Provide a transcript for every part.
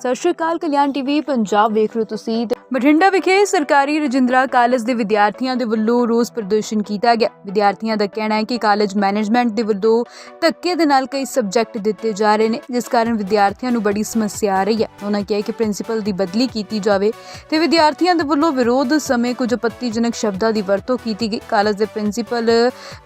ਸਤਿ ਸ਼੍ਰੀ ਅਕਾਲ, ਕਲਿਆਣ ਟੀਵੀ, ਪੰਜਾਬ ਵੇਖ ਰਹੇ ਹੋ ਤੁਸੀਂ ਬਠਿੰਡਾ ਵਿਖੇ ਸਰਕਾਰੀ ਰਜਿੰਦਰਾ ਕਾਲਜ ਦੇ ਵਿਦਿਆਰਥੀਆਂ ਦੇ ਵੱਲੋਂ ਰੋਸ ਪ੍ਰਦਰਸ਼ਨ ਕੀਤਾ ਗਿਆ। ਵਿਦਿਆਰਥੀਆਂ ਦਾ ਕਹਿਣਾ ਹੈ ਕਿ ਕਾਲਜ ਮੈਨੇਜਮੈਂਟ ਦੇ ਵੱਲੋਂ ਧੱਕੇ ਦੇ ਨਾਲ ਕਈ ਸਬਜੈਕਟ ਦਿੱਤੇ ਜਾ ਰਹੇ ਨੇ, ਜਿਸ ਕਾਰਨ ਵਿਦਿਆਰਥੀਆਂ ਨੂੰ ਬੜੀ ਸਮੱਸਿਆ ਆ ਰਹੀ ਹੈ। ਉਹਨਾਂ ਕਿਹਾ ਕਿ ਪ੍ਰਿੰਸੀਪਲ ਦੀ ਬਦਲੀ ਕੀਤੀ ਜਾਵੇ ਤੇ ਵਿਦਿਆਰਥੀਆਂ ਦੇ ਵੱਲੋਂ ਵਿਰੋਧ ਸਮੇਂ ਕੁਝ ਆਪੱਤੀਜਨਕ ਸ਼ਬਦਾਂ ਦੀ ਵਰਤੋਂ ਕੀਤੀ ਗਈ। ਕਾਲਜ ਦੇ ਪ੍ਰਿੰਸੀਪਲ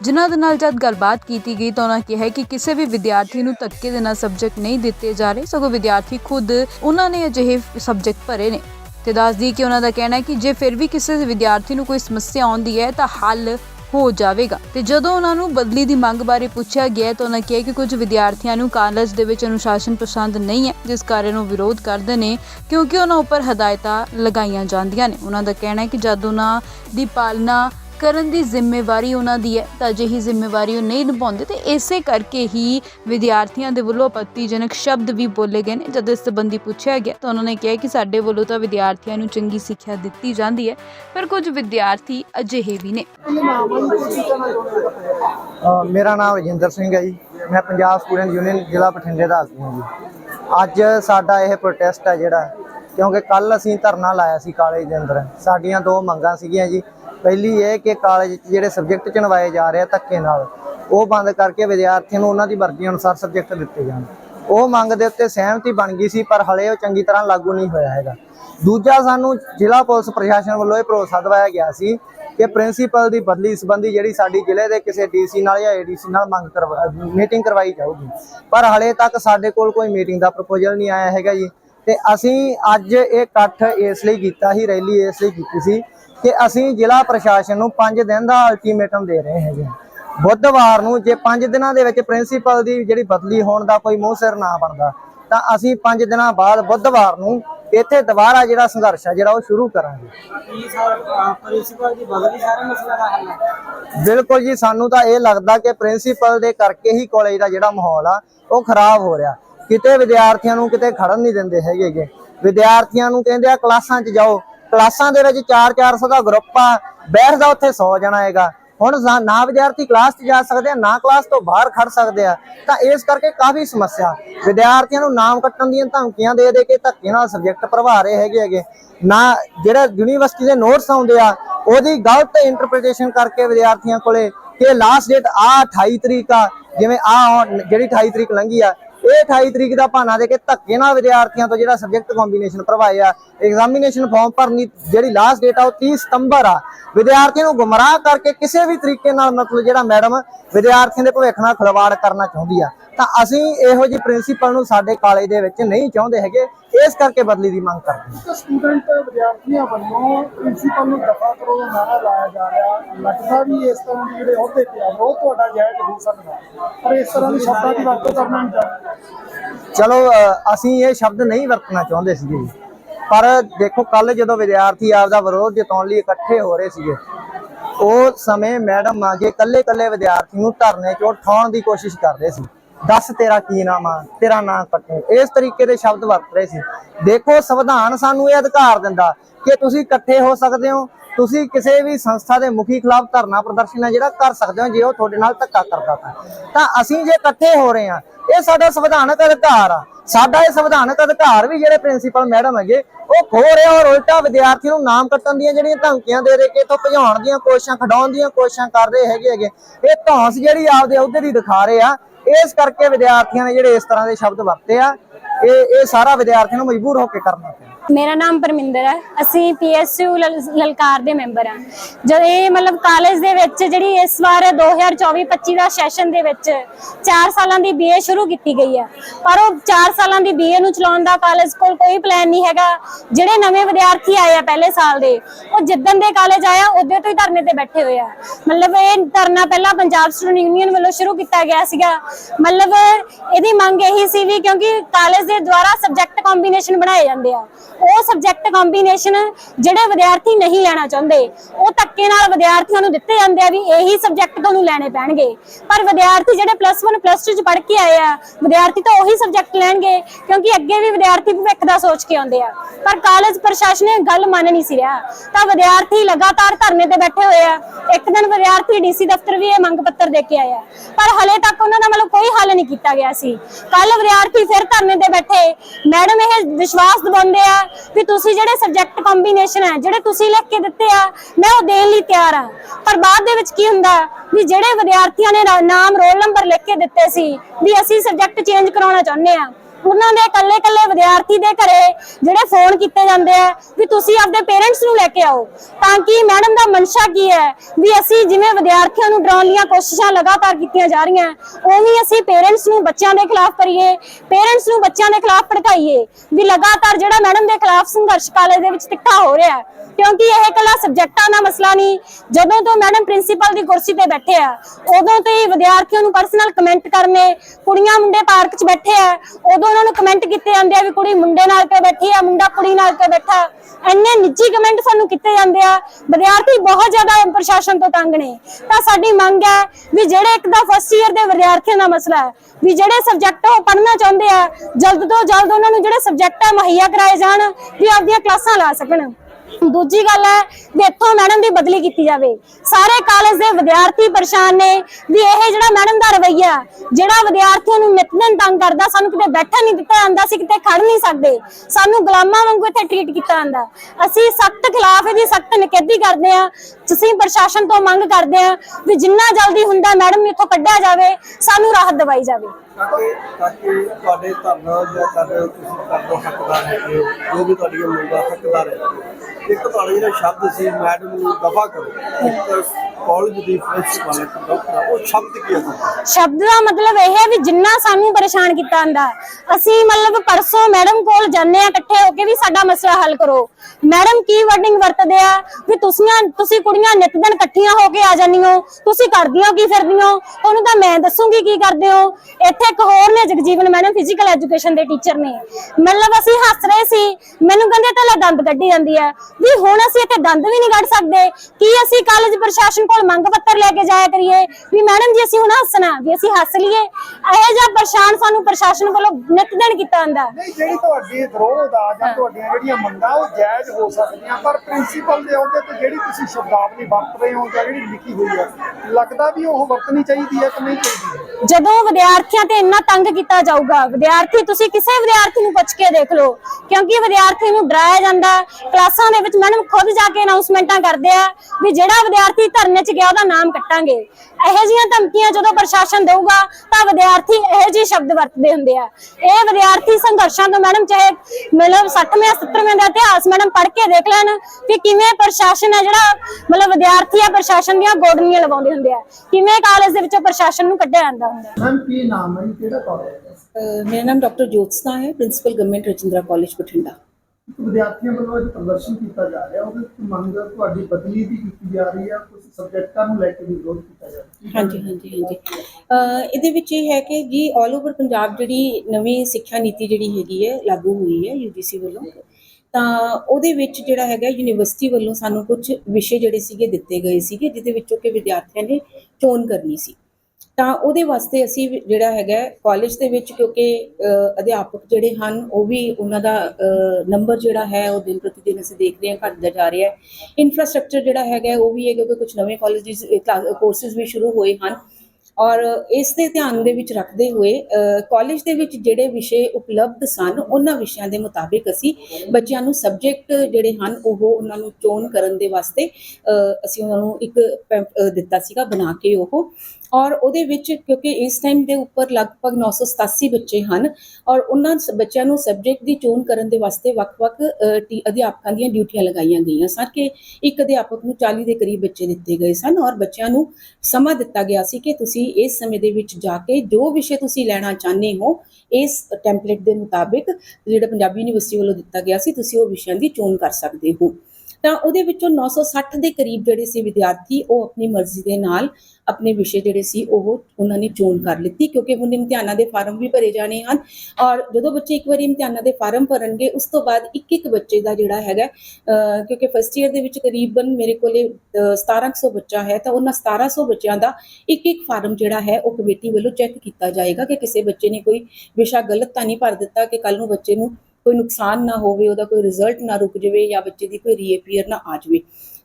ਜਿਨ੍ਹਾਂ ਦੇ ਨਾਲ ਜਦ ਗੱਲਬਾਤ ਕੀਤੀ ਗਈ ਤਾਂ ਉਹਨਾਂ ਕਿਹਾ ਕਿ ਕਿਸੇ ਵੀ ਵਿਦਿਆਰਥੀ ਨੂੰ ਧੱਕੇ ਦੇ ਨਾਲ ਸਬਜੈਕਟ ਨਹੀਂ ਦਿੱਤੇ ਜਾ ਰਹੇ, ਸਗੋਂ ਵਿਦਿਆਰਥੀ ਖੁਦ ਉਹਨਾਂ ਨੇ ਅਜਿਹੇ ਸਬਜੈਕਟ ਭਰੇ ਨੇ ਤੇ ਦੱਸਦੀ ਕਿ ਉਹਨਾਂ ਦਾ ਕਹਿਣਾ ਹੈ ਕਿ ਜੇ ਫਿਰ ਵੀ ਕਿਸੇ ਵਿਦਿਆਰਥੀ ਨੂੰ ਕੋਈ ਸਮੱਸਿਆ ਆਉਂਦੀ ਹੈ ਤਾਂ ਹੱਲ ਹੋ ਜਾਵੇਗਾ। ਤੇ ਜਦੋਂ ਉਹਨਾਂ ਨੂੰ ਬਦਲੀ ਦੀ ਮੰਗ ਬਾਰੇ ਪੁੱਛਿਆ ਗਿਆ ਤਾਂ ਉਹਨਾਂ ਕਿਹਾ ਕਿ ਕੁਝ ਵਿਦਿਆਰਥੀਆਂ ਨੂੰ ਕਾਲਜ ਦੇ ਵਿੱਚ ਅਨੁਸ਼ਾਸਨ ਪਸੰਦ ਨਹੀਂ ਹੈ, ਜਿਸ ਕਾਰਨ ਉਹ ਵਿਰੋਧ ਕਰਦੇ ਨੇ ਕਿਉਂਕਿ ਉਹਨਾਂ ਉੱਪਰ ਹਦਾਇਤਾਂ ਲਗਾਈਆਂ ਜਾਂਦੀਆਂ ਨੇ। ਉਹਨਾਂ ਦਾ ਕਹਿਣਾ ਹੈ ਕਿ ਜਦ ਉਹਨਾਂ ਦੀ ਪਾਲਣਾ ਕਰਨ ਦੀ ਜ਼ਿੰਮੇਵਾਰੀ ਉਹਨਾਂ ਦੀ ਹੈ, ਤਾਂ ਅਜਿਹੀ ਜ਼ਿੰਮੇਵਾਰੀ ਉਹ ਨਹੀਂ ਨਿਭਾਉਂਦੇ, ਤੇ ਇਸੇ ਕਰਕੇ ਹੀ ਵਿਦਿਆਰਥੀਆਂ ਦੇ ਵੱਲੋਂ ਆਪੱਤੀਜਨਕ ਸ਼ਬਦ ਵੀ ਬੋਲੇ ਗਏ ਨੇ। ਜਦ ਇਸ ਸੰਬੰਧੀ ਪੁੱਛਿਆ ਗਿਆ, ਤਾਂ ਉਹਨਾਂ ਨੇ ਕਿਹਾ ਕਿ ਸਾਡੇ ਵੱਲੋਂ ਤਾਂ ਵਿਦਿਆਰਥੀਆਂ ਨੂੰ ਚੰਗੀ ਸਿੱਖਿਆ ਦਿੱਤੀ ਜਾਂਦੀ ਹੈ, ਪਰ ਕੁਝ ਵਿਦਿਆਰਥੀ ਅਜਿਹੇ ਵੀ ਨੇ। ਮੇਰਾ ਨਾਮ ਰਜਿੰਦਰ ਸਿੰਘ ਹੈ ਜੀ। ਮੈਂ ਪੰਜਾਬ ਸਟੂਡੈਂਟ ਯੂਨੀਅਨ ਜ਼ਿਲ੍ਹਾ ਬਠਿੰਡੇ ਦਾ ਆਗੂ ਹਾਂ ਜੀ। ਅੱਜ ਸਾਡਾ ਇਹ ਪ੍ਰੋਟੈਸਟ ਹੈ ਜਿਹੜਾ, ਕਿਉਂਕਿ ਕੱਲ ਅਸੀਂ ਧਰਨਾ ਲਾਇਆ ਸੀ ਕਾਲਜ ਦੇ ਅੰਦਰ। ਸਾਡੀਆਂ ਦੋ ਮੰਗਾਂ ਸੀਗੀਆਂ ਜੀ। ਪਹਿਲੀ ਇਹ ਕਿ ਕਾਲਜ 'ਚ ਜਿਹੜੇ ਸਬਜੈਕਟ ਚਣਵਾਏ ਜਾ ਰਹੇ ਆ ਧੱਕੇ ਨਾਲ, ਉਹ ਬੰਦ ਕਰਕੇ ਵਿਦਿਆਰਥੀਆਂ ਨੂੰ ਉਹਨਾਂ ਦੀ ਮਰਜ਼ੀ ਅਨੁਸਾਰ ਸਬਜੈਕਟ ਦਿੱਤੇ ਜਾਣ। ਉਹ ਮੰਗ ਦੇ ਉੱਤੇ ਸਹਿਮਤੀ ਬਣ ਗਈ ਸੀ, ਪਰ ਹਲੇ ਉਹ ਚੰਗੀ ਤਰ੍ਹਾਂ ਲਾਗੂ ਨਹੀਂ ਹੋਇਆ ਹੈਗਾ। ਦੂਜਾ ਸਾਨੂੰ ਜ਼ਿਲ੍ਹਾ ਪੁਲਿਸ ਪ੍ਰਸ਼ਾਸਨ ਵੱਲੋਂ ਇਹ ਭਰੋਸਾ ਦਵਾਇਆ ਗਿਆ ਸੀ ਕਿ ਪ੍ਰਿੰਸੀਪਲ ਦੀ ਬਦਲੀ ਸੰਬੰਧੀ ਜਿਹੜੀ ਸਾਡੀ ਜ਼ਿਲ੍ਹੇ ਦੇ ਕਿਸੇ ਡੀਸੀ ਨਾਲ ਜਾਂ ਏਡੀਸੀ ਨਾਲ ਮੰਗ ਕਰਵਾ ਮੀਟਿੰਗ ਕਰਵਾਈ ਜਾਊਗੀ। ਪਰ ਹਲੇ ਤੱਕ ਸਾਡੇ ਕੋਲ ਕੋਈ ਮੀਟਿੰਗ ਦਾ ਪ੍ਰਪੋਜ਼ਲ ਨਹੀਂ ਆਇਆ ਹੈਗਾ ਜੀ। ਤੇ ਅਸੀਂ ਅੱਜ ਇਹ ਇਕੱਠ ਇਸ ਲਈ ਕੀਤਾ ਸੀ ਰੈਲੀ ਇਸ ਲਈ ਕੀਤੀ ਸੀ ਕਿ ਅਸੀਂ ਜ਼ਿਲ੍ਹਾ ਪ੍ਰਸ਼ਾਸਨ ਨੂੰ 5 ਦਿਨ ਦਾ ਅਲਟੀਮੇਟਮ ਦੇ ਰਹੇ ਹੈਗੇ ਬੁੱਧਵਾਰ ਨੂੰ ਜੇ 5 ਦਿਨਾਂ ਦੇ ਵਿੱਚ ਪ੍ਰਿੰਸੀਪਲ ਦੀ ਜਿਹੜੀ ਬਦਲੀ ਹੋਣ ਦਾ ਕੋਈ ਮੂੰਹ ਸਿਰ ਨਾ ਬਣਦਾ ਤਾਂ ਅਸੀਂ 5 ਦਿਨਾਂ ਬਾਅਦ ਬੁੱਧਵਾਰ ਨੂੰ ਇੱਥੇ ਦੁਬਾਰਾ ਜਿਹੜਾ ਸੰਘਰਸ਼ ਹੈ ਜਿਹੜਾ ਉਹ ਸ਼ੁਰੂ ਕਰਾਂਗੇ। ਕੀ ਸਰ ਪ੍ਰਿੰਸੀਪਲ ਦੀ ਬਦਲੀ ਸਾਰੇ ਮਸਲੇ ਦਾ ਹੱਲ ਹੈ ਬਿਲਕੁਲ ਜੀ ਸਾਨੂੰ ਤਾਂ ਇਹ ਲੱਗਦਾ ਕਿ ਪ੍ਰਿੰਸੀਪਲ ਦੇ ਕਰਕੇ ਹੀ ਕਾਲਜ ਦਾ ਜਿਹੜਾ ਮਾਹੌਲ ਆ ਉਹ ਖਰਾਬ ਹੋ ਰਿਹਾ। ਕਿਤੇ ਵਿਦਿਆਰਥੀਆਂ ਨੂੰ ਕਿਤੇ ਖੜਨ ਨਹੀਂ ਦਿੰਦੇ ਹੈਗੇਗੇ ਵਿਦਿਆਰਥੀਆਂ ਨੂੰ ਕਹਿੰਦੇ ਆ ਕਲਾਸਾਂ 'ਚ ਜਾਓ। ਕਲਾਸਾਂ ਦੇ ਵਿੱਚ 4-400 ਦਾ ਗਰੁੱਪ ਆ, ਬੈਠਦਾ ਉੱਥੇ 100 ਜਣਾ ਹੈਗਾ। ਹੁਣ ਨਾ- ਵਿਦਿਆਰਥੀ ਕਲਾਸ 'ਚ ਜਾ ਸਕਦੇ ਆ, ਨਾ ਕਲਾਸ ਤੋਂ ਬਾਹਰ ਖੜ ਸਕਦੇ ਆ, ਤਾਂ ਇਸ ਕਰਕੇ ਕਾਫੀ ਸਮੱਸਿਆ। ਵਿਦਿਆਰਥੀਆਂ ਨੂੰ ਨਾਮ ਕੱਟਣ ਦੀਆਂ ਧਮਕੀਆਂ ਦੇ ਦੇ ਕੇ ਧੱਕੇ ਨਾਲ ਸਬਜੈਕਟ ਭਰਵਾ ਰਹੇ ਹੈਗੇ ਹੈਗੇ। ਨਾ ਜਿਹੜਾ ਯੂਨੀਵਰਸਿਟੀ ਦੇ ਨੋਟਸ ਆਉਂਦੇ ਆ, ਉਹਦੀ ਗਲਤ ਇੰਟਰਪ੍ਰੀਟੇਸ਼ਨ ਕਰਕੇ ਵਿਦਿਆਰਥੀਆਂ ਕੋਲੇ ਕਿ ਲਾਸਟ ਡੇਟ ਆ 28 ਤਰੀਕ ਆ, ਜਿਵੇਂ ਆ ਜਿਹੜੀ 28 ਤਰੀਕ ਲੰਘੀ ਆ ਇਹ 28 ਤਰੀਕ ਦਾ ਭਾਣਾ ਦੇ ਕੇ ਧੱਕੇ ਨਾਲ ਵਿਦਿਆਰਥੀਆਂ ਤੋਂ ਜਿਹੜਾ ਸਬਜੈਕਟ ਕੰਬੀਨੇਸ਼ਨ ਭਰਵਾਏ ਆ ਐਗਜ਼ਾਮੀਨੇਸ਼ਨ ਫਾਰਮ ਭਰਨੀ ਜਿਹੜੀ ਲਾਸਟ ਡੇਟ ਆ ਉਹ 30 ਸਤੰਬਰ ਆ। ਵਿਦਿਆਰਥੀਆਂ ਨੂੰ ਗੁੰਮਰਾਹ ਕਰਕੇ ਕਿਸੇ ਵੀ ਤਰੀਕੇ ਨਾਲ ਮਤਲਬ ਜਿਹੜਾ ਮੈਡਮ ਵਿਦਿਆਰਥੀਆਂ ਦੇ ਭਵਿੱਖ ਨਾਲ ਖਿਲਵਾੜ ਕਰਨਾ ਚਾਹੁੰਦੀ ਆ। ਤਾਂ ਅਸੀਂ ਇਹੋ ਜਿਹੀ ਪ੍ਰਿੰਸੀਪਲ ਨੂੰ ਸਾਡੇ ਕਾਲਜ ਦੇ ਵਿੱਚ ਨਹੀਂ ਚਾਹੁੰਦੇ ਹੈਗੇ। ਇਸ ਕਰਕੇ ਬਦਲੀ ਦੀ ਮੰਗ ਕਰਦੇ ਹਾਂ। ਸਟੂਡੈਂਟ ਵਿਦਿਆਰਥੀਆਂ ਵੱਲੋਂ ਪ੍ਰਿੰਸੀਪਲ ਨੂੰ ਦਫਾ ਕਰੋ ਦਾ ਨਾਰਾ ਲਾਇਆ ਜਾ ਰਿਹਾ। ਲੱਗਦਾ ਵੀ ਇਸ ਤਰ੍ਹਾਂ ਦੇ ਜਿਹੜੇ ਅਹੁਦੇ ਤੇ ਆ ਉਹ ਤੁਹਾਡਾ ਜਾਇਜ਼ ਹੋ ਸਕਦਾ ਪਰ ਇਸ ਤਰ੍ਹਾਂ ਦੇ ਸ਼ਬਦਾਂ ਦੀ ਵਰਤੋਂ ਕਰਨਾ ਨਹੀਂ ਚਾਹੀਦਾ। ਚਲੋ ਅਸੀਂ ਇਹ ਸ਼ਬਦ ਨਹੀਂ ਵਰਤਣਾ ਚਾਹੁੰਦੇ ਸੀਗੇ ਪਰ ਦੇਖੋ ਕੱਲ ਜਦੋਂ ਵਿਦਿਆਰਥੀ ਆਪਦਾ ਵਿਰੋਧ ਜਤਾਉਣ ਲਈ ਇਕੱਠੇ ਹੋ ਰਹੇ ਸੀਗੇ ਉਹ ਸਮੇਂ ਮੈਡਮ ਆ ਕੇ ਕੱਲੇ ਕੱਲੇ ਵਿਦਿਆਰਥੀ ਨੂੰ ਧਰਨੇ ਚੋਂ ਉਠਾਉਣ ਦੀ ਕੋਸ਼ਿਸ਼ ਕਰ ਰਹੇ ਸੀ। ਦੱਸ ਤੇਰਾ ਕੀ ਨਾਮ ਆ? ਤੇਰਾ ਨਾਂ ਕੱਟੋ। ਇਸ ਤਰੀਕੇ ਦੇ ਸ਼ਬਦ ਵਰਤ ਰਹੇ ਸੀ। ਦੇਖੋ, ਸੰਵਿਧਾਨ ਸਾਨੂੰ ਇਹ ਅਧਿਕਾਰ ਦਿੰਦਾ ਕਿ ਤੁਸੀਂ ਇਕੱਠੇ ਹੋ ਸਕਦੇ ਹੋ। ਤੁਸੀਂ ਕਿਸੇ ਵੀ ਸੰਸਥਾ ਦੇ ਮੁਖੀ ਖਿਲਾਫ ਧਰਨਾ ਪ੍ਰਦਰਸ਼ਨ ਹੈ ਜਿਹੜਾ ਕਰ ਸਕਦੇ ਹੋ, ਜੇ ਉਹ ਤੁਹਾਡੇ ਨਾਲ ਧੱਕਾ ਕਰਦਾ ਤਾਂ। ਤਾਂ ਅਸੀਂ ਜੇ ਇਕੱਠੇ ਹੋ ਰਹੇ ਹਾਂ, ਇਹ ਸਾਡਾ ਸੰਵਿਧਾਨਕ ਅਧਿਕਾਰ ਆ। ਸਾਡਾ ਇਹ ਸੰਵਿਧਾਨਕ ਅਧਿਕਾਰ ਵੀ ਜਿਹੜੇ ਪ੍ਰਿੰਸੀਪਲ ਮੈਡਮ ਹੈਗੇ, ਉਹ ਖੋ ਰਹੇ ਔਰ ਉਲਟਾ ਵਿਦਿਆਰਥੀ ਨੂੰ ਨਾਮ ਕੱਟਣ ਦੀਆਂ ਜਿਹੜੀਆਂ ਧਮਕੀਆਂ ਦੇ ਦੇ ਕੇ ਇਥੋਂ ਭਜਾਉਣ ਦੀਆਂ ਕੋਸ਼ਿਸ਼ਾਂ, ਖਡਾਉਣ ਦੀਆਂ ਕੋਸ਼ਿਸ਼ਾਂ ਕਰ ਰਹੇ ਹੈਗੇ ਹੈਗੇ। ਇਹ ਧੌਂਸ ਜਿਹੜੀ ਆਪਦੇ ਅਹੁਦੇ ਦੀ ਦਿਖਾ ਰਹੇ ਆ ਇਸ ਕਰਕੇ ਵਿਦਿਆਰਥੀਆਂ ਨੇ ਜਿਹੜੇ ਇਸ ਤਰ੍ਹਾਂ ਦੇ ਸ਼ਬਦ ਵਰਤੇ ਆ ਇਹ ਇਹ ਸਾਰਾ ਵਿਦਿਆਰਥੀਆਂ ਨੂੰ ਮਜਬੂਰ ਹੋ ਕੇ ਕਰਨਾ ਪਿਆ। ਮੇਰਾ ਨਾਮ ਪਰਮਿੰਦਰ ਹੈ। ਅਸੀਂ ਪੀਐਸਯੂ ਲਲਕਾਰ ਦੇ ਮੈਂਬਰ ਹਾਂ। ਜਦ ਇਹ ਮਤਲਬ ਕਾਲਜ ਦੇ ਵਿੱਚ ਜਿਹੜੀ ਇਸ ਵਾਰ 2024-25 ਦਾ ਸੈਸ਼ਨ ਦੇ ਵਿੱਚ 4 ਸਾਲਾਂ ਦੀ ਬੀਏ ਸ਼ੁਰੂ ਕੀਤੀ ਗਈ ਹੈ। ਪਰ ਉਹ 4 ਸਾਲਾਂ ਦੀ ਬੀਏ ਨੂੰ ਚਲਾਉਣ ਦਾ ਕਾਲਜ ਕੋਲ ਕੋਈ ਪਲਾਨ ਨਹੀਂ ਹੈਗਾ। ਜਿਹੜੇ ਨਵੇਂ ਵਿਦਿਆਰਥੀ ਆਏ ਆ ਪਹਿਲੇ ਸਾਲ ਦੇ, ਉਹ ਜਿੱਦਣ ਦੇ ਕਾਲਜ ਆਇਆ ਉਦੋਂ ਤੋਂ ਹੀ ਧਰਨੇ ਤੇ ਬੈਠੇ ਹੋਏ ਆ। ਮਤਲਬ ਇਹ ਧਰਨਾ ਪਹਿਲਾਂ ਪੰਜਾਬ ਸਟੂਡੈਂਟ ਯੂਨੀਅਨ ਵੱਲੋਂ ਸ਼ੁਰੂ ਕੀਤਾ ਗਿਆ ਸੀਗਾ। ਮਤਲਬ ਇਹਦੀ ਮੰਗ ਇਹੀ ਸੀ ਵੀ ਕਿਉਂਕਿ ਕਾਲਜ ਦੇ ਦੁਆਰਾ ਸਬਜੈਕਟ ਕੰਬੀਨੇਸ਼ਨ ਬਣਾਏ ਜਾਂਦੇ ਆ। ਉਹ ਸਬਜੈਕਟ ਕੰਬੀਨੇਸ਼ਨ ਜਿਹੜੇ ਵਿਦਿਆਰਥੀ ਨਹੀਂ ਲੈਣਾ ਚਾਹੁੰਦੇ, ਉਹ ਧੱਕੇ ਨਾਲ ਵਿਦਿਆਰਥੀਆਂ ਨੂੰ ਦਿੱਤੇ ਜਾਂਦੇ ਆ ਵੀ ਇਹੀ ਸਬਜੈਕਟ ਤੁਹਾਨੂੰ ਲੈਣੇ ਪੈਣਗੇ। ਪਰ ਵਿਦਿਆਰਥੀ ਜਿਹੜੇ ਪਲੱਸ 1 ਪਲੱਸ 2 ਚ ਪੜ੍ਹ ਕੇ ਆਏ ਆ, ਵਿਦਿਆਰਥੀ ਤਾਂ ਉਹੀ ਸਬਜੈਕਟ ਲੈਣਗੇ, ਕਿਉਂਕਿ ਅੱਗੇ ਵੀ ਵਿਦਿਆਰਥੀ ਭਵਿੱਖ ਦਾ ਸੋਚ ਕੇ ਆਉਂਦੇ ਆ। ਪਰ ਕਾਲਜ ਪ੍ਰਸ਼ਾਸਨ ਨੇ ਗੱਲ ਮੰਨ ਨਹੀਂ ਸੀ ਰਿਹਾ। ਤਾਂ ਵਿਦਿਆਰਥੀ ਲਗਾਤਾਰ ਧਰਨੇ ਤੇ ਬੈਠੇ ਹੋਏ ਆ। ਇੱਕ ਦਿਨ ਵਿਦਿਆਰਥੀ ਡੀਸੀ ਦਫ਼ਤਰ ਵੀ ਇਹ ਮੰਗ ਪੱਤਰ ਦੇ ਕੇ ਆਏ ਆ। ਪਰ ਹਲੇ ਤੱਕ ਉਹਨਾਂ ਦਾ ਮਤਲਬ ਕੋਈ ਹੱਲ ਨਹੀਂ ਕੀਤਾ ਗਿਆ ਸੀ। ਕੱਲ ਵਿਦਿਆਰਥੀ ਫਿਰ ਧਰਨੇ ਤੇ ਬੈਠੇ। ਮੈਡਮ ਇਹ ਵਿਸ਼ਵਾਸ ਦਿਵਾਉਂਦੇ ਆ ਵੀ ਤੁਸੀਂ ਜਿਹੜੇ ਸਬਜੈਕਟ ਕੰਬੀਨੇਸ਼ਨ ਹੈ ਜਿਹੜੇ ਤੁਸੀਂ ਲਿਖ ਕੇ ਦਿੱਤੇ ਆ, ਮੈਂ ਉਹ ਦੇਣ ਲਈ ਤਿਆਰ ਆ। ਪਰ ਬਾਅਦ ਦੇ ਵਿੱਚ ਕੀ ਹੁੰਦਾ ਵੀ ਜਿਹੜੇ ਵਿਦਿਆਰਥੀਆਂ ਨੇ ਨਾਮ ਰੋਲ ਨੰਬਰ ਲਿਖ ਕੇ ਦਿੱਤੇ ਸੀ, ਵੀ ਅਸੀਂ ਸਬਜੈਕਟ ਚੇਂਜ ਕਰਾਉਣਾ ਚਾਹੁੰਦੇ ਆ। ਉਹਨਾਂ ਦੇ ਇਕੱਲੇ ਇਕੱਲੇ ਵਿਦਿਆਰਥੀ ਦੇ ਘਰੇ ਜਿਹੜੇ ਫੋਨ ਕੀਤੇ ਜਾਂਦੇ ਆ ਵੀ ਤੁਸੀਂ ਆਪਣੇ ਪੇਰੈਂਟਸ ਨੂੰ ਲੈ ਕੇ ਆਓ। ਤਾਂ ਕਿ ਮੈਡਮ ਦਾ ਮਨਸ਼ਾ ਕੀ ਹੈ? ਵੀ ਅਸੀਂ ਜਿਵੇਂ ਵਿਦਿਆਰਥੀਆਂ ਨੂੰ ਡਰਾਉਣ ਦੀਆਂ ਕੋਸ਼ਿਸ਼ਾਂ ਲਗਾਤਾਰ ਕੀਤੀਆਂ ਜਾ ਰਹੀਆਂ, ਉਵੇਂ ਅਸੀਂ ਪੇਰੈਂਟਸ ਨੂੰ ਬੱਚਿਆਂ ਦੇ ਖਿਲਾਫ ਕਰੀਏ ਪੇਰੈਂਟਸ ਨੂੰ ਬੱਚਿਆਂ ਦੇ ਖਿਲਾਫ ਭੜਕਾਈਏ, ਵੀ ਲਗਾਤਾਰ ਜਿਹੜਾ ਮੈਡਮ ਦੇ ਖਿਲਾਫ ਸੰਘਰਸ਼ ਕਾਲਜ ਦੇ ਵਿੱਚ ਤਿੱਖਾ ਹੋ ਰਿਹਾ ਹੈ। ਕਿਉਂਕਿ ਇਹ ਇਕੱਲਾ ਸਬਜੈਕਟਾਂ ਦਾ ਮਸਲਾ ਨਹੀਂ, ਜਦੋਂ ਤੋਂ ਮੈਡਮ ਪ੍ਰਿੰਸੀਪਲ ਦੀ ਕੁਰਸੀ ਤੇ ਬੈਠੇ ਆ, ਉਦੋਂ ਤੋਂ ਹੀ ਵਿਦਿਆਰਥੀਆਂ ਨੂੰ ਪਰਸਨਲ ਕਮੈਂਟ ਕਰਨੇ, ਕੁੜੀਆਂ ਮੁੰਡੇ ਪਾਰਕ 'ਚ ਬੈਠੇ ਆ, ਉਦੋਂ ਉਹਨਾਂ ਨੂੰ ਕਮੈਂਟ ਕੀਤੇ ਜਾਂਦੇ ਆ ਵੀ ਕੁੜੀ ਮੁੰਡੇ ਨਾਲ ਕੇ ਬੈਠੀ ਆ, ਮੁੰਡਾ ਕੁੜੀ ਨਾਲ ਕੇ ਬੈਠਾ? ਇੰਨੇ ਨਿੱਜੀ ਕਮੈਂਟ ਸਾਨੂੰ ਕੀਤੇ ਜਾਂਦੇ ਆ। ਵਿਦਿਆਰਥੀ ਬਹੁਤ ਜ਼ਿਆਦਾ ਪ੍ਰਸ਼ਾਸਨ ਤੋਂ ਤੰਗ ਨੇ। ਤਾਂ ਸਾਡੀ ਮੰਗ ਹੈ ਵੀ ਜਿਹੜੇ ਇੱਕ ਦਾ ਫਸਟ ਈਅਰ ਦੇ ਵਿਦਿਆਰਥੀਆਂ ਦਾ ਮਸਲਾ ਹੈ, ਵੀ ਜਿਹੜੇ ਸਬਜੈਕਟ ਉਹ ਪੜ੍ਹਨਾ ਚਾਹੁੰਦੇ ਆ, ਜਲਦ ਤੋਂ ਜਲਦ ਉਹਨਾਂ ਨੂੰ ਜਿਹੜੇ ਸਬਜੈਕਟ ਆ ਮੁਹੱਈਆ ਕਰਾਏ ਜਾਣ, ਵੀ ਆਪਦੀਆਂ ਕਲਾਸਾਂ ਲਾ ਸਕਣ। ਦੂਜੀ ਗੱਲ ਹੈ ਵੀ ਇੱਥੋਂ ਮੈਡਮ ਦੀ ਬਦਲੀ ਕੀਤੀ ਜਾਵੇ। ਸਾਰੇ ਕਾਲਜ ਦੇ ਵਿਦਿਆਰਥੀ ਪਰੇਸ਼ਾਨ ਨੇ ਵੀ ਇਹ ਜਿਹੜਾ ਮੈਡਮ ਦਾ ਰਵੱਈਆ, ਜਿਹੜਾ ਵਿਦਿਆਰਥੀਆਂ ਨੂੰ ਨਿਤ ਤੰਗ ਕਰਦਾ, ਸਾਨੂੰ ਕਿਤੇ ਬੈਠਣ ਨਹੀਂ ਦਿੱਤਾ ਜਾਂਦਾ ਸੀ ਕਿਤੇ ਖੜ ਨਹੀਂ ਸਕਦੇ। ਸਾਨੂੰ ਗੁਲਾਮਾਂ ਵਾਂਗੂ ਇੱਥੇ ਟ੍ਰੀਟ ਕੀਤਾ ਜਾਂਦਾ। ਅਸੀਂ ਸਖਤ ਖਿਲਾਫ ਇਹਦੀ ਸਖਤ ਨਿਖੇਧੀ ਕਰਦੇ ਆ ਤੁਸੀਂ ਪ੍ਰਸ਼ਾਸਨ ਤੋਂ ਮੰਗ ਕਰਦੇ ਆ ਵੀ ਜਿੰਨਾ ਜਲਦੀ ਹੁੰਦਾ ਮੈਡਮ ਇੱਥੋਂ ਕੱਢਿਆ ਜਾਵੇ, ਸਾਨੂੰ ਰਾਹਤ ਦਵਾਈ ਜਾਵੇ। ਤਾਂ ਕਿ ਤਾਂ ਕਿ ਤੁਹਾਡੇ ਧਰਨਾ ਜਾਂ ਤੁਹਾਡੇ ਤੁਸੀਂ ਕਰਦੋ ਹੱਕਦਾਰ ਹੈਗੇ ਹੋ, ਜੋ ਵੀ ਤੁਹਾਡੀਆਂ ਮੰਗਾ ਹੱਕਦਾਰ ਹੈ ਇੱਕ ਤੁਹਾਡਾ ਜਿਹੜਾ ਸ਼ਬਦ ਸੀ ਮੈਡਮ ਨੂੰ ਦਫਾ ਕਰੋ। ਇੱਕ ਕਾਲਜ ਦੀ ਪ੍ਰਿੰਸੀਪਲ ਡਾਕਟਰ ਉਹ ਸ਼ਬਦ ਕੀ ਹੈ ਸ਼ਬਦ ਦਾ ਮਤਲਬ ਇਹ ਹੈ ਵੀ ਜਿੰਨਾ ਸਾਨੂੰ ਪਰੇਸ਼ਾਨ ਕੀਤਾ ਜਾਂਦਾ ਅਸੀਂ ਮਤਲਬ ਪਰਸੋਂ ਮੈਡਮ ਕੋਲ ਜਾਂਦੇ ਆ ਇਕੱਠੇ ਹੋ ਕੇ ਵੀ ਸਾਡਾ ਮਸਲਾ ਹੱਲ ਕਰੋ। ਮੈਡਮ ਕੀ ਵਰਡਿੰਗ ਵਰਤਦੇ ਆ? ਵੀ ਤੁਸੀਂ ਤੁਸੀਂ ਕੁੜੀਆਂ ਨਿਤ ਦਿਨ ਇਕੱਠੀਆਂ ਹੋ ਕੇ ਆ ਜਾਂਦੀਆਂ ਤੁਸੀਂ ਕਰਦੀਆਂ ਕੀ ਫਿਰਦੀਆਂ ਤੁਹਾਨੂੰ ਤਾਂ ਮੈਂ ਦੱਸੂਗੀ ਕੀ ਕਰਦੇ ਹੋ। ਇੱਥੇ ਇੱਕ ਹੋਰ ਨੇ ਜਗਜੀਵਨ ਮੈਡਮ ਫਿਜ਼ੀਕਲ ਐਜੂਕੇਸ਼ਨ ਦੇ ਟੀਚਰ ਨੇ। ਮਤਲਬ ਅਸੀਂ ਹੱਸ ਰਹੇ ਸੀ। ਮੈਨੂੰ ਕਹਿੰਦੇ ਤਾਂ ਦੰਦ ਕੱਢੀ ਜਾਂਦੀ ਆ। ਵੀ ਹੁਣ ਅਸੀਂ ਇੱਥੇ ਦੰਦ ਵੀ ਨਹੀਂ ਕੱਢ ਸਕਦੇ। ਕੀ ਅਸੀਂ ਕਾਲਜ ਪ੍ਰਸ਼ਾਸਨ ਕੋਲ ਮੰਗ ਪੱਤਰ ਲੈ ਕੇ ਜਾਇਆ ਕਰੀਏ ਵੀ ਮੈਡਮ ਜੀ ਅਸੀਂ ਹੁਣ ਹੱਸਣਾ ਵੀ ਅਸੀਂ ਹੱਸ ਲਈਏ। ਇਹ ਜਿਹਾ ਪਰੇਸ਼ਾਨ ਸਾਨੂੰ ਪ੍ਰਸ਼ਾਸਨ ਵੱਲੋਂ ਨਿਤ ਦਿਨ ਕੀਤਾ ਜਾਂਦਾ। ਨਹੀਂ ਜਿਹੜੀ ਤੁਹਾਡੀ ਵਿਰੋਧ ਆ ਜਾਂ ਤੁਹਾਡੀਆਂ ਜਿਹੜੀਆਂ ਮੰਗਾਂ ਉਹ ਜਾਇਜ਼ ਹੋ ਸਕਦੀਆਂ ਪਰ ਪ੍ਰਿੰਸੀਪਲ ਦੇ ਅਹੁਦੇ ਤੇ ਜਿਹੜੀ ਤੁਸੀਂ ਸ਼ਬਦਾਵਲੀ ਵਰਤ ਰਹੇ ਹੋ ਜਾਂ ਜਿਹੜੀ ਲਿਖੀ ਹੋਈ ਹੈ ਲੱਗਦਾ ਵੀ ਉਹ ਵਰਤਣੀ ਚਾਹੀਦੀ ਹੈ ਕਿ ਨਹੀਂ ਚਾਹੀਦੀ ਜਦੋਂ ਵਿਦਿਆਰਥੀਆਂ ਤੇ ਇੰਨਾ ਤੰਗ ਕੀਤਾ ਜਾਊਗਾ ਵਿਦਿਆਰਥੀ ਤੁਸੀਂ ਕਿਸੇ ਵਿਦਿਆਰਥੀ ਨੂੰ ਪੁੱਛ ਕੇ ਦੇਖ ਲਓ ਕਿਉਂਕਿ ਵਿਦਿਆਰਥੀ ਨੂੰ ਡਰਾਇਆ ਜਾਂਦਾ। ਕਲਾਸਾਂ ਦੇ ਵਿੱਚ ਮੈਡਮ ਖੁਦ ਜਾ ਕੇ ਅਨਾਉਂਸਮੈਂਟਾਂ ਕਰਦੇ ਆ ਵੀ ਜਿਹੜਾ ਵਿਦਿਆਰਥੀ ਧਰਨੇ 'ਚ ਗਿਆ ਉਹਦਾ ਨਾਮ ਕੱਟਾਂਗੇ। ਇਹੋ ਜਿਹੀਆਂ ਧਮਕੀਆਂ ਜਦੋਂ ਪ੍ਰਸ਼ਾਸਨ ਦੇਊਗਾ ਤਾਂ ਵਿਦਿਆਰਥੀ ਇਹੋ ਜਿਹੇ ਸ਼ਬਦ ਵਰਤਦੇ ਹੁੰਦੇ ਆ। ਇਹ ਵਿਦਿਆਰਥੀ ਸੰਘਰਸ਼ਾਂ ਤੋਂ ਮੈਡਮ ਚਾਹੇ ਮਤਲਬ 60ਵੇਂ 70ਵੇਂ ਦਾ ਇਤਿਹਾਸ ਮੈਡਮ ਪੜ੍ਹ ਕੇ ਦੇਖ ਲੈਣ ਕਿ ਕਿਵੇਂ ਪ੍ਰਸ਼ਾਸਨ ਹੈ ਜਿਹੜਾ ਮਤਲਬ ਵਿਦਿਆਰਥੀ ਆ ਪ੍ਰਸ਼ਾਸਨ ਦੀਆਂ ਗੋਡਨੀਆਂ ਲਗਾਉਂਦੇ ਹੁੰਦੇ ਆ। ਕਿਵੇਂ ਕਾਲਜ ਦੇ ਵਿੱਚੋਂ ਪ੍ਰਸ਼ਾਸਨ ਨੂੰ ਕੱਢਿਆ ਜਾਂਦਾ ਹੁੰਦਾ? ਮੈਮ ਕੀ ਨਾਮ ਹੈ ਕਿਹੜਾ ਕਾਲਜ ਮੇਰਾ ਨਾਮ ਡਾਕਟਰ ਜੋਤਸਨਾ ਹੈ principal government Rajindra college Bathinda. ਵਿਦਿਆਰਥੀਆਂ ਵੱਲੋਂ ਅੱਜ ਪ੍ਰਦਰਸ਼ਨ ਕੀਤਾ ਜਾ ਰਿਹਾ, ਉਹਦੇ ਵਿੱਚ ਮੰਗ ਤੁਹਾਡੀ ਬਦਲੀ ਦੀ ਕੀਤੀ ਜਾ ਰਹੀ ਹੈ, ਕੁਝ ਸਬਜੈਕਟਾਂ ਨੂੰ ਲੈ ਕੇ ਵੀ ਵਿਰੋਧ ਕੀਤਾ ਜਾ ਰਿਹਾ। ਹਾਂਜੀ ਹਾਂਜੀ ਹਾਂਜੀ। ਇਹਦੇ ਵਿੱਚ ਇਹ ਹੈ ਕਿ ਜੀ ਆਲ ਓਵਰ ਪੰਜਾਬ ਜਿਹੜੀ ਨਵੀਂ ਸਿੱਖਿਆ ਨੀਤੀ ਜਿਹੜੀ ਹੈਗੀ ਹੈ, ਲਾਗੂ ਹੋਈ ਹੈ ਯੂਜੀਸੀ ਵੱਲੋਂ, ਤਾਂ ਉਹਦੇ ਵਿੱਚ ਜਿਹੜਾ ਹੈਗਾ ਯੂਨੀਵਰਸਿਟੀ ਵੱਲੋਂ ਸਾਨੂੰ ਕੁਝ ਵਿਸ਼ੇ ਜਿਹੜੇ ਸੀਗੇ ਦਿੱਤੇ ਗਏ ਸੀਗੇ, ਜਿਹਦੇ ਵਿੱਚੋਂ ਕਿ ਵਿਦਿਆਰਥੀਆਂ ਨੇ ਚੋਣ ਕਰਨੀ ਸੀ। ਤਾਂ ਉਹਦੇ ਵਾਸਤੇ ਅਸੀਂ ਵੀ ਜਿਹੜਾ ਹੈਗਾ ਕਾਲਜ ਦੇ ਵਿੱਚ ਕਿਉਂਕਿ ਅਧਿਆਪਕ ਜਿਹੜੇ ਹਨ, ਉਹ ਵੀ ਉਹਨਾਂ ਦਾ ਨੰਬਰ ਜਿਹੜਾ ਹੈ ਉਹ ਦਿਨ ਪ੍ਰਤੀ ਦਿਨ ਅਸੀਂ ਦੇਖ ਰਹੇ ਹਾਂ, ਘਟਦਾ ਜਾ ਰਿਹਾ ਹੈ। ਇਨਫਰਾਸਟ੍ਰਕਚਰ ਜਿਹੜਾ ਹੈਗਾ ਉਹ ਵੀ ਹੈ ਕਿਉਂਕਿ ਕੁਝ ਨਵੇਂ ਕਾਲਜਸ ਕੋਰਸਿਸ ਵੀ ਸ਼ੁਰੂ ਹੋਏ ਹਨ। ਔਰ ਇਸ ਦੇ ਧਿਆਨ ਦੇ ਵਿੱਚ ਰੱਖਦੇ ਹੋਏ ਕਾਲਜ ਦੇ ਵਿੱਚ ਜਿਹੜੇ ਵਿਸ਼ੇ ਉਪਲਬਧ ਸਨ, ਉਹਨਾਂ ਵਿਸ਼ਿਆਂ ਦੇ ਮੁਤਾਬਿਕ ਅਸੀਂ ਬੱਚਿਆਂ ਨੂੰ ਸਬਜੈਕਟ ਜਿਹੜੇ ਹਨ, ਉਹ ਉਹਨਾਂ ਨੂੰ ਚੋਣ ਕਰਨ ਦੇ ਵਾਸਤੇ ਅਸੀਂ ਉਹਨਾਂ ਨੂੰ ਇੱਕ ਪੈਂਪ- ਦਿੱਤਾ ਸੀਗਾ ਬਣਾ ਕੇ ਉਹ। ਔਰ ਉਹਦੇ ਵਿੱਚ ਕਿਉਂਕਿ ਇਸ ਟਾਈਮ ਦੇ ਉੱਪਰ ਲਗਭਗ 987 ਬੱਚੇ ਹਨ ਔਰ ਉਹਨਾਂ ਸ- ਬੱਚਿਆਂ ਨੂੰ ਸਬਜੈਕਟ ਦੀ ਚੋਣ ਕਰਨ ਦੇ ਵਾਸਤੇ ਵੱਖ-ਵੱਖ ਟੀ- ਅਧਿਆਪਕਾਂ ਦੀਆਂ ਡਿਊਟੀਆਂ ਲਗਾਈਆਂ ਗਈਆਂ ਸਨ ਕਿ ਇੱਕ ਅਧਿਆਪਕ ਨੂੰ 40 ਦੇ ਕਰੀਬ ਬੱਚੇ ਦਿੱਤੇ ਗਏ ਸਨ ਔਰ ਬੱਚਿਆਂ ਨੂੰ ਸਮਾਂ ਦਿੱਤਾ ਗਿਆ ਸੀ ਕਿ ਤੁਸੀਂ ਇਸ ਸਮੇਂ ਦੇ ਵਿੱਚ ਜਾ ਕੇ ਜੋ ਵਿਸ਼ੇ ਤੁਸੀਂ ਲੈਣਾ ਚਾਹੁੰਦੇ ਹੋ, ਇਸ ਟੈਂਪਲੇਟ ਦੇ ਮੁਤਾਬਿਕ ਜਿਹੜਾ ਪੰਜਾਬੀ ਯੂਨੀਵਰਸਿਟੀ ਵੱਲੋਂ ਦਿੱਤਾ ਗਿਆ ਸੀ, ਤੁਸੀਂ ਉਹ ਵਿਸ਼ਿਆਂ ਦੀ ਚੋਣ ਕਰ ਸਕਦੇ ਹੋ। ਤਾਂ ਉਹਦੇ ਵਿੱਚੋਂ 960 ਦੇ ਕਰੀਬ ਜਿਹੜੇ ਸੀ ਵਿਦਿਆਰਥੀ ਉਹ ਆਪਣੀ ਮਰਜ਼ੀ ਦੇ ਨਾਲ ਆਪਣੇ ਵਿਸ਼ੇ ਜਿਹੜੇ ਸੀ ਉਹ ਉਹਨਾਂ ਨੇ ਚੋਣ ਕਰ ਲਿੱਤੀ ਕਿਉਂਕਿ ਹੁਣ ਇਮਤਿਹਾਨਾਂ ਦੇ ਫਾਰਮ ਵੀ ਭਰੇ ਜਾਣੇ ਹਨ ਔਰ ਜਦੋਂ ਬੱਚੇ ਇੱਕ ਵਾਰੀ ਇਮਤਿਹਾਨਾਂ ਦੇ ਫਾਰਮ ਭਰਨਗੇ ਉਸ ਤੋਂ ਬਾਅਦ ਇੱਕ ਇੱਕ ਬੱਚੇ ਦਾ ਜਿਹੜਾ ਹੈਗਾ ਕਿਉਂਕਿ ਫਸਟ ਈਅਰ ਦੇ ਵਿੱਚ ਕਰੀਬਨ ਮੇਰੇ ਕੋਲੇ ਅਹ, 1700 ਬੱਚਾ ਹੈ ਤਾਂ ਉਹਨਾਂ 1700 ਬੱਚਿਆਂ ਦਾ ਇੱਕ ਇੱਕ ਫਾਰਮ ਜਿਹੜਾ ਹੈ ਉਹ ਕਮੇਟੀ ਵੱਲੋਂ ਚੈੱਕ ਕੀਤਾ ਜਾਏਗਾ ਕਿ ਕਿਸੇ ਬੱਚੇ ਨੇ ਕੋਈ ਵਿਸ਼ਾ ਗਲਤ ਤਾਂ ਨਹੀਂ ਭਰ ਦਿੱਤਾ ਕਿ ਕੱਲ ਨੂੰ ਬੱਚੇ ਨੂੰ ਕੋਈ ਨੁਕਸਾਨ ਨਾ ਹੋਵੇ, ਉਹਦਾ ਕੋਈ ਰਿਜ਼ਲਟ ਨਾ ਰੁਕ ਜਾਵੇ ਜਾਂ ਬੱਚੇ ਦੀ ਕੋਈ ਰੀਅਪੀਅਰ ਨਾ ਆ ਜਾਵੇ।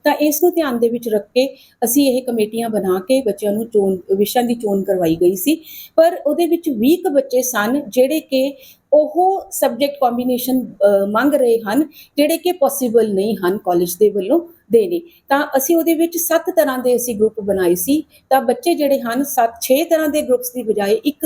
ਤਾਂ ਇਸ ਨੂੰ ਧਿਆਨ ਦੇ ਵਿੱਚ ਰੱਖ ਕੇ ਅਸੀਂ ਇਹ ਕਮੇਟੀਆਂ ਬਣਾ ਕੇ ਬੱਚਿਆਂ ਨੂੰ ਚੋਣ, ਵਿਸ਼ਿਆਂ ਦੀ ਚੋਣ ਕਰਵਾਈ ਗਈ ਸੀ। ਪਰ ਉਹਦੇ ਵਿੱਚ 20 ਬੱਚੇ ਸਨ ਜਿਹੜੇ ਕਿ ਉਹ ਸਬਜੈਕਟ ਕੰਬੀਨੇਸ਼ਨ ਮੰਗ ਰਹੇ ਹਨ, ਜਿਹੜੇ ਕਿ ਪੋਸੀਬਲ ਨਹੀਂ ਹਨ ਕਾਲਜ ਦੇ ਵੱਲੋਂ। ਦੇ ਨੇ। ਤਾਂ ਅਸੀਂ ਉਹਦੇ ਵਿੱਚ ਸੱਤ ਤਰ੍ਹਾਂ ਦੇ ਅਸੀਂ ਗਰੁੱਪ ਬਣਾਏ ਸੀ। ਤਾਂ ਬੱਚੇ ਜਿਹੜੇ ਹਨ, ਸੱਤ 6 ਤਰ੍ਹਾਂ ਦੇ ਗਰੁੱਪਸ ਦੀ ਬਜਾਏ ਇੱਕ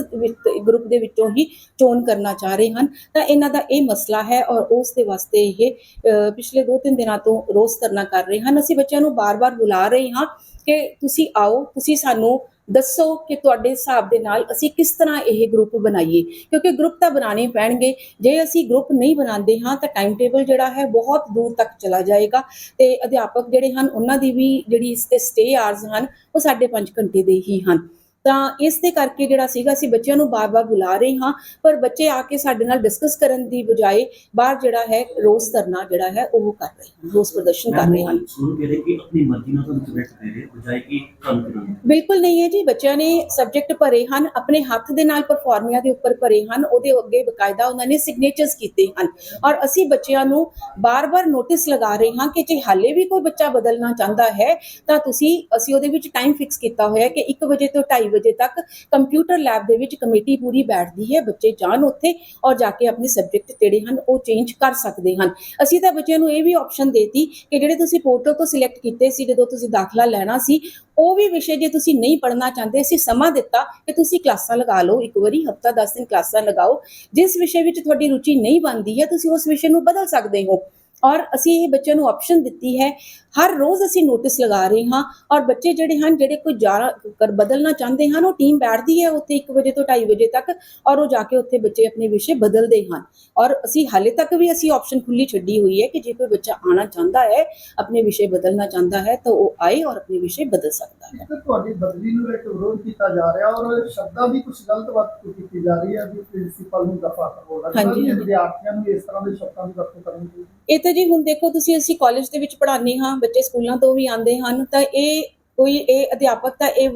ਗਰੁੱਪ ਦੇ ਵਿੱਚੋਂ ਹੀ ਚੋਣ ਕਰਨਾ ਚਾਹ ਰਹੇ ਹਨ। ਤਾਂ ਇਹਨਾਂ ਦਾ ਇਹ ਮਸਲਾ ਹੈ ਔਰ ਉਸ ਦੇ ਵਾਸਤੇ ਇਹ ਪਿਛਲੇ 2-3 ਦਿਨਾਂ ਤੋਂ ਰੋਜ਼ ਧਰਨਾ ਕਰ ਰਹੇ ਹਨ। ਅਸੀਂ ਬੱਚਿਆਂ ਨੂੰ ਬਾਰ-ਬਾਰ ਬੁਲਾ ਰਹੇ ਹਾਂ ਕਿ ਤੁਸੀਂ ਆਓ, ਤੁਸੀਂ ਸਾਨੂੰ ਦੱਸੋ ਕਿ ਤੁਹਾਡੇ ਹਿਸਾਬ ਦੇ ਨਾਲ ਅਸੀਂ ਕਿਸ ਤਰ੍ਹਾਂ ਇਹ ਗਰੁੱਪ ਬਣਾਈਏ। ਕਿਉਂਕਿ ਗਰੁੱਪ ਤਾਂ ਬਣਾਉਣੇ ਪੈਣਗੇ। ਜੇ ਅਸੀਂ ਗਰੁੱਪ ਨਹੀਂ ਬਣਾਉਂਦੇ ਹਾਂ ਤਾਂ ਟਾਈਮ ਟੇਬਲ ਜਿਹੜਾ ਹੈ ਬਹੁਤ ਦੂਰ ਤੱਕ ਚਲਾ ਜਾਏਗਾ ਤੇ ਅਧਿਆਪਕ ਜਿਹੜੇ ਹਨ, ਉਹਨਾਂ ਦੀ ਵੀ ਜਿਹੜੀ ਇਸ ਤੇ ਸਟੇ ਆਰਸ ਹਨ, ਉਹ 5.5 ਘੰਟੇ ਦੇ ਹੀ ਹਨ। ਤਾਂ ਇਸ ਦੇ ਕਰਕੇ ਜਿਹੜਾ ਸੀਗਾ ਅਸੀਂ ਬੱਚਿਆਂ ਨੂੰ ਬਾਰ-ਬਾਰ ਬੁਲਾ ਰਹੇ ਹਾਂ ਪਰ ਬੱਚੇ ਆ ਕੇ ਸਾਡੇ ਨਾਲ ਡਿਸਕਸ ਕਰਨ ਦੀ ਬਜਾਏ ਬਾਹਰ ਜਿਹੜਾ ਹੈ ਰੋਸ ਧਰਨਾ ਜਿਹੜਾ ਹੈ ਉਹ ਕਰ ਰਹੇ ਹਨ ਰੋਸ ਪ੍ਰਦਰਸ਼ਨ ਕਰ ਰਹੇ ਹਨ। ਸ਼ੁਰੂ ਕਰੇ ਕਿ ਆਪਣੀ ਮਰਜ਼ੀ ਨਾਲ ਤੁਹਾਨੂੰ ਸਬਜੈਕਟ ਦੇ ਰਹੇ ਬਜਾਏ ਕਿ ਕੰਮ ਕਰਾਉਣ ਬਿਲਕੁਲ ਨਹੀਂ ਹੈ ਜੀ ਬੱਚਿਆਂ ਨੇ ਸਬਜੈਕਟ ਭਰੇ ਹਨ ਆਪਣੇ ਹੱਥ ਦੇ ਨਾਲ ਪਰਫਾਰਮੀਆਂ ਦੇ ਉੱਪਰ ਭਰੇ ਹਨ ਉਹਦੇ ਅੱਗੇ ਬਕਾਇਦਾ ਉਹਨਾਂ ਨੇ ਸਿਗਨੇਚਰਸ ਕੀਤੇ ਹਨ। ਔਰ ਅਸੀਂ ਬੱਚਿਆਂ ਨੂੰ ਬਾਰ-ਬਾਰ ਨੋਟਿਸ ਲਗਾ ਰਹੇ ਹਾਂ ਕਿ ਜੇ ਹਾਲੇ ਵੀ ਕੋਈ ਬੱਚਾ ਬਦਲਣਾ ਚਾਹੁੰਦਾ ਹੈ ਤਾਂ ਤੁਸੀਂ ਅਸੀਂ ਉਹਦੇ ਵਿੱਚ ਟਾਈਮ ਫਿਕਸ ਕੀਤਾ ਹੋਇਆ ਹੈ ਕਿ 1 ਵਜੇ ਤੋਂ 2:30 ਵਜੇ ਤੱਕ ਕੰਪਿਊਟਰ ਲੈਬ ਦੇ ਵਿੱਚ ਕਮੇਟੀ ਪੂਰੀ ਬੈਠਦੀ ਹੈ, ਬੱਚੇ ਜਾਣ ਉੱਥੇ ਔਰ ਜਾ ਕੇ ਆਪਣੇ ਸਬਜੈਕਟ ਜਿਹੜੇ ਹਨ ਉਹ ਚੇਂਜ ਕਰ ਸਕਦੇ ਹਨ। ਅਸੀਂ ਤਾਂ ਬੱਚਿਆਂ ਨੂੰ ਇਹ ਵੀ ਆਪਸ਼ਨ ਦੇਤੀ ਕਿ ਜਿਹੜੇ ਤੁਸੀਂ ਪੋਰਟਲ ਤੋਂ ਸਿਲੈਕਟ ਕੀਤੇ ਸੀ, ਜਦੋਂ ਤੁਸੀਂ ਦਾਖਲਾ ਲੈਣਾ ਸੀ, ਉਹ ਵੀ ਵਿਸ਼ੇ ਜੇ ਤੁਸੀਂ ਨਹੀਂ ਪੜ੍ਹਨਾ ਚਾਹੁੰਦੇ, ਅਸੀਂ ਸਮਾਂ ਦਿੱਤਾ ਕਿ ਤੁਸੀਂ ਕਲਾਸਾਂ ਲਗਾ ਲਓ, ਇੱਕ ਵਾਰੀ ਹਫਤਾ 10 ਦਿਨ ਕਲਾਸਾਂ ਲਗਾਓ। ਜਿਸ ਵਿਸ਼ੇ ਵਿੱਚ ਤੁਹਾਡੀ ਰੁਚੀ ਨਹੀਂ ਬਣਦੀ ਹੈ, ਤੁਸੀਂ ਉਸ ਵਿਸ਼ੇ ਨੂੰ ਬਦਲ ਸਕਦੇ ਹੋ। ਔਰ ਅਸੀਂ ਇਹ ਬੱਚਿਆਂ ਨੂੰ ਆਪਸ਼ਨ ਦਿੱਤੀ ਹੈ ਹਰ ਰੋਜ਼ ਅਸੀਂ ਨੋਟਿਸ ਲਗਾ ਰਹੇ ਹਾਂ ਔਰ ਬੱਚੇ ਜਿਹੜੇ ਹਨ ਜਿਹੜੇ ਕੋਈ ਜ਼ਿਆਦਾ ਕਰ ਬਦਲਣਾ ਚਾਹੁੰਦੇ ਹਨ ਉਹ ਟੀਮ ਬੈਠਦੀ ਹੈ ਉੱਥੇ 1 ਵਜੇ ਤੋਂ 2:30 ਵਜੇ ਤੱਕ ਔਰ ਉਹ ਜਾ ਕੇ ਉੱਥੇ ਬੱਚੇ ਆਪਣੇ ਵਿਸ਼ੇ ਬਦਲਦੇ ਹਨ। ਔਰ ਅਸੀਂ ਹਾਲੇ ਤੱਕ ਵੀ ਅਸੀਂ ਆਪਸ਼ਨ ਖੁੱਲੀ ਛੱਡੀ ਹੋਈ ਹੈ ਕਿ ਜੇ ਕੋਈ ਬੱਚਾ ਆਣਾ ਚਾਹੁੰਦਾ ਹੈ ਆਪਣੇ ਵਿਸ਼ੇ ਬਦਲਣਾ ਚਾਹੁੰਦਾ ਹੈ ਤਾਂ ਉਹ ਆਏ ਔਰ ਆਪਣੇ ਵਿਸ਼ੇ ਬਦਲ ਸਕਦਾ ਹੈ। ਤੁਹਾਡੀ ਬਦਲੀ ਨੂੰ ਲੈ ਕੇ ਵਿਰੋਧ ਕੀਤਾ ਜਾ ਰਿਹਾ ਔਰ ਸ਼ਬਦਾਂ ਦੀ ਕੁਝ ਗਲਤ ਵਰਤੋਂ ਕੀਤੀ ਜਾ ਰਹੀ ਹੈ ਵੀ ਪ੍ਰਿੰਸੀਪਲ ਨੂੰ ਦਫਾ ਕਰੋ ਲੱਗਦਾ ਹਾਂਜੀ, ਵੀ ਹਾਂਜੀ। ਵਿਦਿਆਰਥੀਆਂ ਨੂੰ ਇਸ ਤਰ੍ਹਾਂ ਦੇ ਸ਼ਬਦਾਂ ਦੀ ਵਰਤੋਂ ਕਰਨੀ ਚਾਹੀਦੀ ਇਹ ਤਾਂ ਜੀ ਹੁਣ ਦੇਖੋ ਤੁਸੀਂ ਅਸੀਂ ਕਾਲਜ ਦੇ ਵਿੱਚ ਪੜ੍ਹਾਉਂਦੇ ਹਾਂ ਬੱਚੇ ਸਕੂਲਾਂ ਤੋਂ ਵੀ ਆਉਂਦੇ ਹਨ, ਤਾਂ ਇਹ ਕੋਈ ਇਹ ਅਧਿਆਪਕ ਤਾਂ ਇਹ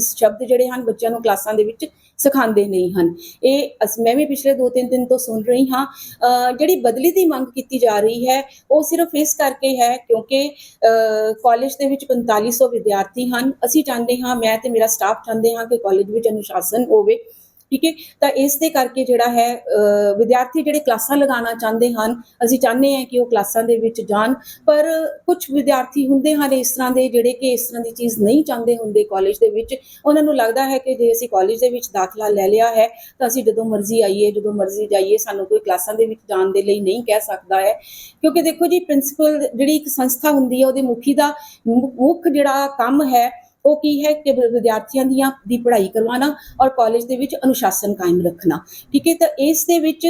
ਸ਼ਬਦ ਜਿਹੜੇ ਹਨ ਬੱਚਿਆਂ ਨੂੰ ਕਲਾਸਾਂ ਦੇ ਵਿੱਚ ਸਿਖਾਉਂਦੇ ਨਹੀਂ ਹਨ। ਇਹ ਅਸ- ਮੈਂ ਵੀ ਪਿਛਲੇ 2-3 ਦਿਨ ਤੋਂ ਸੁਣ ਰਹੀ ਹਾਂ ਜਿਹੜੀ ਬਦਲੀ ਦੀ ਮੰਗ ਕੀਤੀ ਜਾ ਰਹੀ ਹੈ, ਉਹ ਸਿਰਫ ਇਸ ਕਰਕੇ ਹੈ ਕਿਉਂਕਿ ਕਾਲਜ ਦੇ ਵਿੱਚ 4500 ਵਿਦਿਆਰਥੀ ਹਨ। ਅਸੀਂ ਚਾਹੁੰਦੇ ਹਾਂ, ਮੈਂ ਤੇ ਮੇਰਾ ਸਟਾਫ ਚਾਹੁੰਦੇ ਹਾਂ ਕਿ ਕਾਲਜ ਵਿੱਚ ਅਨੁਸ਼ਾਸਨ ਹੋਵੇ। ਠੀਕ ਹੈ? ਤਾਂ ਇਸ ਦੇ ਕਰਕੇ ਜਿਹੜਾ ਹੈ ਵਿਦਿਆਰਥੀ ਜਿਹੜੇ ਕਲਾਸਾਂ ਲਗਾਉਣਾ ਚਾਹੁੰਦੇ ਹਨ, ਅਸੀਂ ਚਾਹੁੰਦੇ ਹਾਂ ਕਿ ਉਹ ਕਲਾਸਾਂ ਦੇ ਵਿੱਚ ਜਾਣ। ਪਰ ਕੁਝ ਵਿਦਿਆਰਥੀ ਹੁੰਦੇ ਹਨ ਇਸ ਤਰ੍ਹਾਂ ਦੇ ਜਿਹੜੇ ਕਿ ਇਸ ਤਰ੍ਹਾਂ ਦੀ ਚੀਜ਼ ਨਹੀਂ ਚਾਹੁੰਦੇ ਹੁੰਦੇ ਕਾਲਜ ਦੇ ਵਿੱਚ। ਉਹਨਾਂ ਨੂੰ ਲੱਗਦਾ ਹੈ ਕਿ ਜੇ ਅਸੀਂ ਕਾਲਜ ਦੇ ਵਿੱਚ ਦਾਖਲਾ ਲੈ ਲਿਆ ਹੈ, ਤਾਂ ਅਸੀਂ ਜਦੋਂ ਮਰਜ਼ੀ ਆਈਏ, ਜਦੋਂ ਮਰਜ਼ੀ ਜਾਈਏ, ਸਾਨੂੰ ਕੋਈ ਕਲਾਸਾਂ ਦੇ ਵਿੱਚ ਜਾਣ ਦੇ ਲਈ ਨਹੀਂ ਕਹਿ ਸਕਦਾ ਹੈ। ਕਿਉਂਕਿ ਦੇਖੋ ਜੀ ਪ੍ਰਿੰਸੀਪਲ ਜਿਹੜੀ ਇੱਕ ਸੰਸਥਾ ਹੁੰਦੀ ਹੈ, ਉਹਦੇ ਮੁਖੀ ਦਾ ਮੁੱਖ ਜਿਹੜਾ ਕੰਮ ਹੈ ਉਹ ਕੀ ਹੈ ਕਿ ਵਿਦਿਆਰਥੀਆਂ ਦੀਆਂ ਦੀ ਪੜ੍ਹਾਈ ਕਰਵਾਉਣਾ ਔਰ ਕਾਲਜ ਦੇ ਵਿੱਚ ਅਨੁਸ਼ਾਸਨ ਕਾਇਮ ਰੱਖਣਾ। ਠੀਕ ਹੈ ਤਾਂ ਇਸ ਦੇ ਵਿੱਚ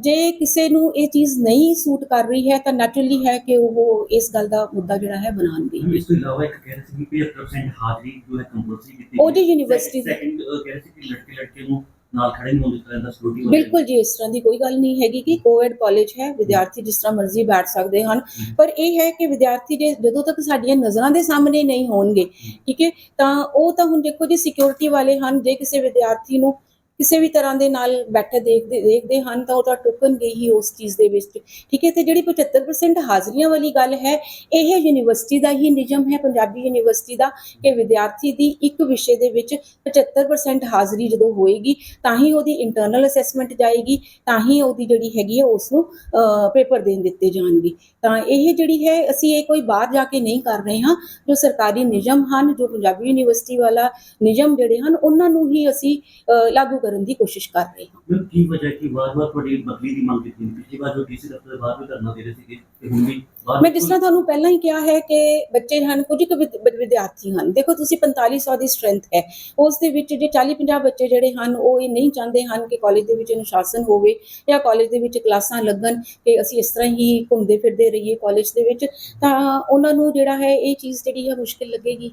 ਜੇ ਕਿਸੇ ਨੂੰ ਇਹ ਚੀਜ਼ ਨਹੀਂ ਸੂਟ ਕਰ ਰਹੀ ਹੈ ਤਾਂ ਨੈਚੁਰਲੀ ਹੈ ਕਿ ਉਹ ਇਸ ਗੱਲ ਦਾ ਮੁੱਦਾ ਜਿਹੜਾ ਹੈ ਬਣਾਉਣਗੇ ਇਸ ਤੋਂ ਇਲਾਵਾ ਇੱਕ ਕਹਿ ਰਹੇ ਸੀ ਕਿ 75% ਹਾਜ਼ਰੀ ਜੋ ਹੈ ਕੰਪਲਸਰੀ ਕੀਤੀ ਉਹ ਜੀ ਦੀ- ਸੈਕਿੰਡ ਕਹਿ ਰਹੇ ਸੀ ਕਿ ਲੜਕੇ ਲੜਕੇ ਨੂੰ ਨਾਲ ਖੜੇ ਹੋਣ ਦਿੱਤਾ ਜਾਂਦਾ ਸਿਕਿਉਰਿਟੀ ਬਿਲਕੁਲ ਜੀ ਇਸ ਤਰ੍ਹਾਂ ਦੀ ਕੋਈ ਗੱਲ ਨਹੀਂ ਹੈਗੀ ਕਿ ਕੋਵਿਡ ਕਾਲਜ ਹੈ ਵਿਦਿਆਰਥੀ ਜਿਸ ਤਰ੍ਹਾਂ ਮਰਜ਼ੀ ਬੈਠ ਸਕਦੇ ਹਨ। ਪਰ ਇਹ ਹੈ ਕਿ ਵਿਦਿਆਰਥੀ ਜੇ ਜਦੋਂ ਤੱਕ ਸਾਡੀਆਂ ਨਜ਼ਰਾਂ ਦੇ ਸਾਹਮਣੇ ਨਹੀਂ ਹੋਣਗੇ ਠੀਕ ਹੈ ਤਾਂ ਉਹ ਤਾਂ ਹੁਣ ਦੇਖੋ ਜੀ ਸਿਕਿਉਰਿਟੀ ਵਾਲੇ ਹਨ ਜੇ ਕਿਸੇ ਵਿਦਿਆਰਥੀ ਨੂੰ ਕਿਸੇ ਵੀ ਤਰ੍ਹਾਂ ਦੇ ਨਾਲ ਬੈਠੇ ਦੇਖਦੇ ਦੇਖਦੇ ਹਨ ਤਾਂ ਉਹ ਤਾਂ ਟੁਕਣਗੇ ਹੀ ਉਸ ਚੀਜ਼ ਦੇ ਵਿੱਚ, ਠੀਕ ਹੈ? ਤੇ ਜਿਹੜੀ 75% ਹਾਜ਼ਰੀਆਂ ਵਾਲੀ ਗੱਲ ਹੈ, ਇਹ ਯੂਨੀਵਰਸਿਟੀ ਦਾ ਹੀ ਨਿਯਮ ਹੈ, ਪੰਜਾਬੀ ਯੂਨੀਵਰਸਿਟੀ ਦਾ, ਕਿ ਵਿਦਿਆਰਥੀ ਦੀ ਇੱਕ ਵਿਸ਼ੇ ਦੇ ਵਿੱਚ 75% ਹਾਜ਼ਰੀ ਜਦੋਂ ਹੋਏਗੀ, ਤਾਂ ਹੀ ਉਹਦੀ ਇੰਟਰਨਲ ਅਸੈਸਮੈਂਟ ਜਾਏਗੀ, ਤਾਂ ਹੀ ਉਹਦੀ ਜਿਹੜੀ ਹੈਗੀ ਹੈ ਉਸ ਨੂੰ ਪੇਪਰ ਦੇਣ ਦਿੱਤੇ ਜਾਣਗੇ। ਤਾਂ ਇਹ ਜਿਹੜੀ ਹੈ, ਅਸੀਂ ਇਹ ਕੋਈ ਬਾਹਰ ਜਾ ਕੇ ਨਹੀਂ ਕਰ ਰਹੇ ਹਾਂ, ਜੋ ਸਰਕਾਰੀ ਨਿਯਮ ਹਨ, ਜੋ ਪੰਜਾਬੀ ਯੂਨੀਵਰਸਿਟੀ ਵਾਲਾ ਨਿਯਮ ਜਿਹੜੇ ਹਨ, ਉਹਨਾਂ ਨੂੰ ਹੀ ਅਸੀਂ ਲਾਗੂ ਕਰਨ ਦੀ ਕੋਸ਼ਿਸ਼ ਕਰ ਰਹੇ ਹਾਂ। ਮੈਂ ਕੀ ਵਜ੍ਹਾ ਕਿ ਵਾਰ-ਵਾਰ ਤੁਹਾਡੀ ਬਦਲੀ ਦੀ ਮੰਗ ਕੀਤੀ ਪਿਛਲੀ ਵਾਰ ਜੋ ਡੀਸੀ ਦਫ਼ਤਰ ਦੇ ਬਾਹਰ ਵੀ ਧਰਨਾ ਦੇ ਰਹੇ ਸੀਗੇ ਤੇ ਹੁਣ ਵੀ ਮੈਂ ਜਿਸ ਤਰ੍ਹਾਂ ਤੁਹਾਨੂੰ ਪਹਿਲਾਂ ਹੀ ਕਿਹਾ ਹੈ ਕਿ ਬੱਚੇ ਹਨ ਕੁਝ ਕੁ ਵਿਦ- ਵਿਦ- ਵਿਦਿਆਰਥੀ ਹਨ। ਦੇਖੋ ਤੁਸੀਂ 4500 ਦੀ ਸਟਰੈਂਥ ਹੈ। ਉਸ ਦੇ ਵਿੱਚ ਜੇ 40 50 ਬੱਚੇ ਜਿਹੜੇ ਹਨ ਉਹ ਇਹ ਨਹੀਂ ਚਾਹੁੰਦੇ ਹਨ ਕਿ ਕਾਲਜ ਦੇ ਵਿੱਚ ਅਨੁਸ਼ਾਸਨ ਹੋਵੇ ਜਾਂ ਕਾਲਜ ਦੇ ਵਿੱਚ ਕਲਾਸਾਂ ਲੱਗਣ ਕਿ ਅਸੀਂ ਇਸ ਤਰ੍ਹਾਂ ਹੀ ਘੁੰਮਦੇ ਫਿਰਦੇ ਰਹੀਏ ਕਾਲਜ ਦੇ ਵਿੱਚ ਤਾਂ ਉਹਨਾਂ ਨੂੰ ਜਿਹੜਾ ਹੈ ਇਹ ਚੀਜ਼ ਜਿਹੜੀ ਹੈ ਮੁਸ਼ਕਿਲ ਲੱਗੇਗੀ